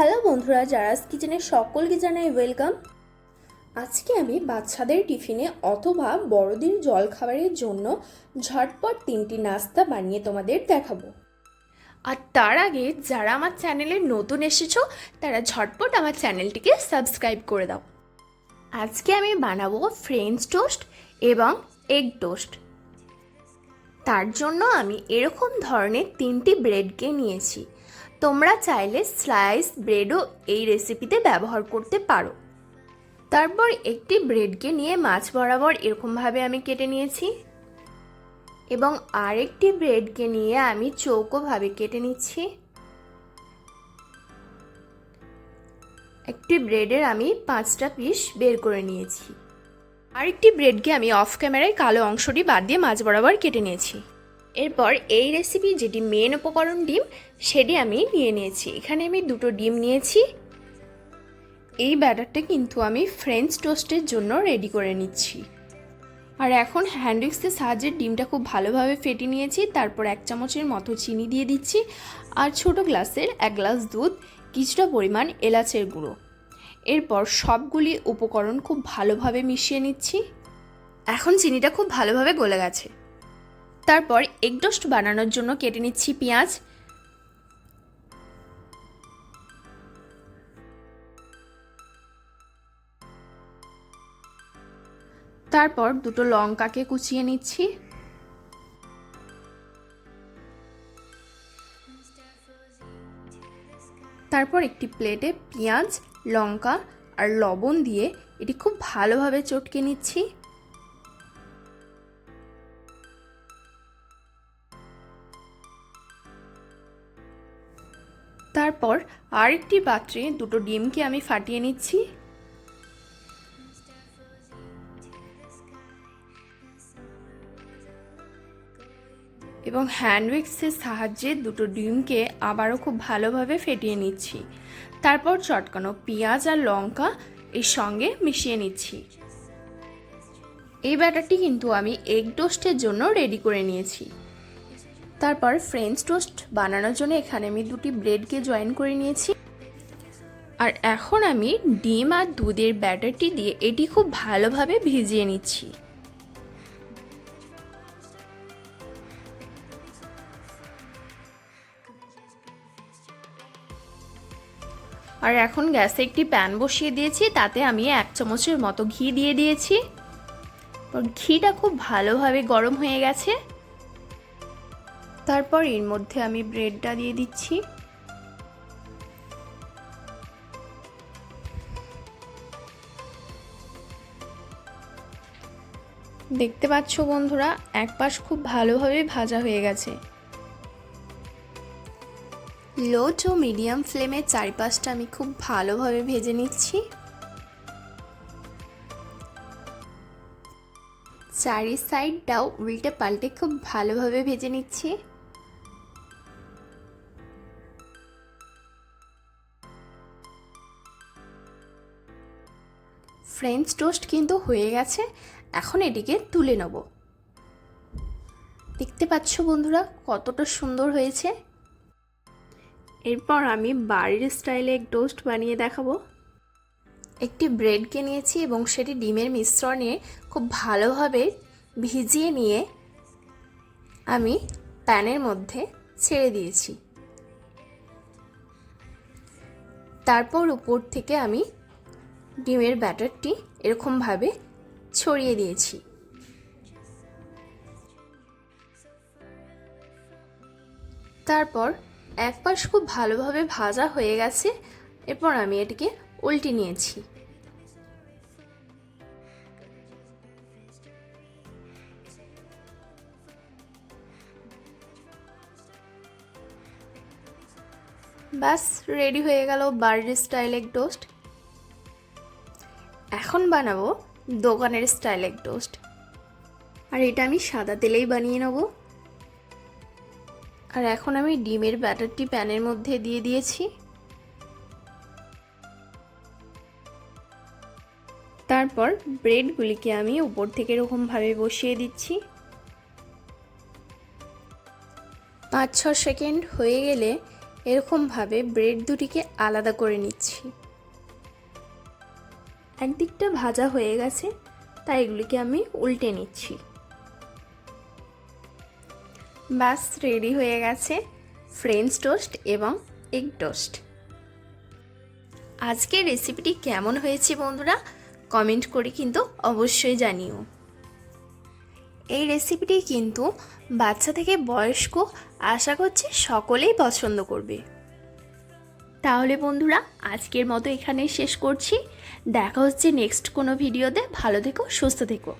Hello বন্ধুরা, জারাস কিচেনের সকলকে জানাই ওয়েলকাম। আজকে আমি বাচ্চাদের টিফিনে অথবা বড়দের জলখাবারের জন্য ঝটপট তিনটি নাস্তা বানিয়ে তোমাদের দেখাবো। আর তার আগে যারা আমার চ্যানেলে নতুন এসেছ, তারা ঝটপট আমার চ্যানেলটিকে সাবস্ক্রাইব করে দাও। আজকে আমি বানাবো ফ্রেঞ্চ টোস্ট এবং এগ টোস্ট তার জন্য আমি এরকম ধরনের তিনটি ব্রেডকে নিয়েছি। তোমরা চাইলে স্লাইস ব্রেডও এই রেসিপিতে ব্যবহার করতে পারো। তারপর একটি ব্রেডকে নিয়ে মাছ বরাবর এরকমভাবে আমি কেটে নিয়েছি। এবং আরেকটি ব্রেডকে নিয়ে আমি চৌকোভাবে কেটে নিচ্ছি। একটি ব্রেডের আমি পাঁচটা পিস বের করে নিয়েছি। আরেকটি ব্রেডকে আমি অফ ক্যামেরায় কালো অংশটি বাদ দিয়ে মাছ বরাবর কেটে নিয়েছি। এরপর এই রেসিপি যেটি মেন উপকরণ ডিম, সেটি আমি নিয়ে নিয়েছি। এখানে আমি দুটো ডিম নিয়েছি। এই ব্যাটারটা কিন্তু আমি ফ্রেঞ্চ টোস্টের জন্য রেডি করে নিচ্ছি। আর এখন হ্যান্ড উইক্সের সাহায্যে ডিমটা খুব ভালোভাবে ফেটে নিয়েছি, তারপর এক চামচের মতো চিনি দিয়ে দিচ্ছি আর ছোট গ্লাসের এক গ্লাস দুধ, কিছুটা পরিমাণ এলাচের গুঁড়ো। এরপর সবগুলি উপকরণ খুব ভালোভাবে মিশিয়ে নিচ্ছি। এখন চিনিটা খুব ভালোভাবে গলে গেছে। তারপর এগ টোস্ট বানানোর জন্য কেটে নিচ্ছি পেঁয়াজ। তারপর দুটো লঙ্কাকে কুচিয়ে নিচ্ছি। তারপর একটি প্লেটে পেঁয়াজ, লঙ্কা আর লবণ দিয়ে এটি খুব ভালোভাবে চটকে নিচ্ছি। তারপর আরেকটি পাত্রে দুটো ডিমকে আমি ফাটিয়ে নিচ্ছি। এবং হ্যান্ড উইক্সের সাহায্যে দুটো ডিমকে আবারও খুব ভালোভাবে ফেটিয়ে নিচ্ছি। তারপর চটকানো পেঁয়াজ আর লঙ্কা এর সঙ্গে মিশিয়ে নিচ্ছি। এই ব্যাটারটি কিন্তু আমি এগ টোস্টের জন্য রেডি করে নিয়েছি। তারপর ফ্রেঞ্চ টোস্ট বানানোর জন্য এখানে আমি দুটি ব্রেডকে জয়েন করে নিয়েছি। আর এখন আমি ডিম আর দুধের ব্যাটারটি দিয়ে এটি খুব ভালোভাবে ভিজিয়ে নিচ্ছি। আর এখন গ্যাসে একটি প্যান বসিয়ে দিয়েছি, তাতে আমি এক চামচের মতো ঘি দিয়ে দিয়েছি। ঘিটা খুব ভালোভাবে গরম হয়ে গেছে। তারপর এর মধ্যে আমি ব্রেডটা দিয়ে দিচ্ছি। দেখতে পাচ্ছ বন্ধুরা, এক পাশ খুব ভালোভাবে ভাজা হয়ে গেছে। লো টু মিডিয়াম ফ্লেমে চারিপাশটা আমি খুব ভালোভাবে ভেজে নিচ্ছি। চারি সাইডটাও উল্টে পাল্টে খুব ভালোভাবে ভেজে নিচ্ছি। ফ্রেঞ্চ টোস্ট কিন্তু হয়ে গেছে, এখন এটিকে তুলে নেব। দেখতে পাচ্ছ বন্ধুরা, কতটা সুন্দর হয়েছে। এরপর আমি বাড়ির স্টাইলে এক টোস্ট বানিয়ে দেখাবো। একটি ব্রেডকে নিয়েছি এবং সেটি ডিমের মিশ্রণে খুব ভালোভাবে ভিজিয়ে নিয়ে আমি প্যানের মধ্যে ছেড়ে দিয়েছি। তারপর উপর থেকে আমি ডিমের ব্যাটারটি এরকমভাবে ছড়িয়ে দিয়েছি। তারপর এক পাশ খুব ভালোভাবে ভাজা হয়ে গেছে, এরপর আমি এটিকে উল্টে নিয়েছি। ব্যাস, রেডি হয়ে গেল বাড়ির স্টাইল টোস্ট। এখন বানাবো দোকানের স্টাইল এগ টোস্ট। আর এটা আমি সাদা তেলেই বানিয়ে নেব। আর এখন আমি ডিমের ব্যাটারটি প্যানের মধ্যে দিয়ে দিয়েছি। তারপর ব্রেডগুলিকে আমি উপর থেকে এরকমভাবে বসিয়ে দিচ্ছি। পাঁচ ছ সেকেন্ড হয়ে গেলে এরকমভাবে ব্রেড দুটিকে আলাদা করে নিচ্ছি। একদিকটা ভাজা হয়ে গেছে, তাই এগুলিকে আমি উল্টে নিচ্ছি। ব্যাস, রেডি হয়ে গেছে ফ্রেঞ্চ টোস্ট এবং এগ টোস্ট আজকের রেসিপিটি কেমন হয়েছে বন্ধুরা? কমেন্ট করে কিন্তু অবশ্যই জানিও। এই রেসিপিটি কিন্তু বাচ্চা থেকে বয়স্ক আশা করছি সকলেই পছন্দ করবে। তাহলে বন্ধুরা, আজকের মতো এখানে শেষ করছি। দেখা হচ্ছে নেক্সট কোনো ভিডিওতে ভালো থেকো, সুস্থ থেকো।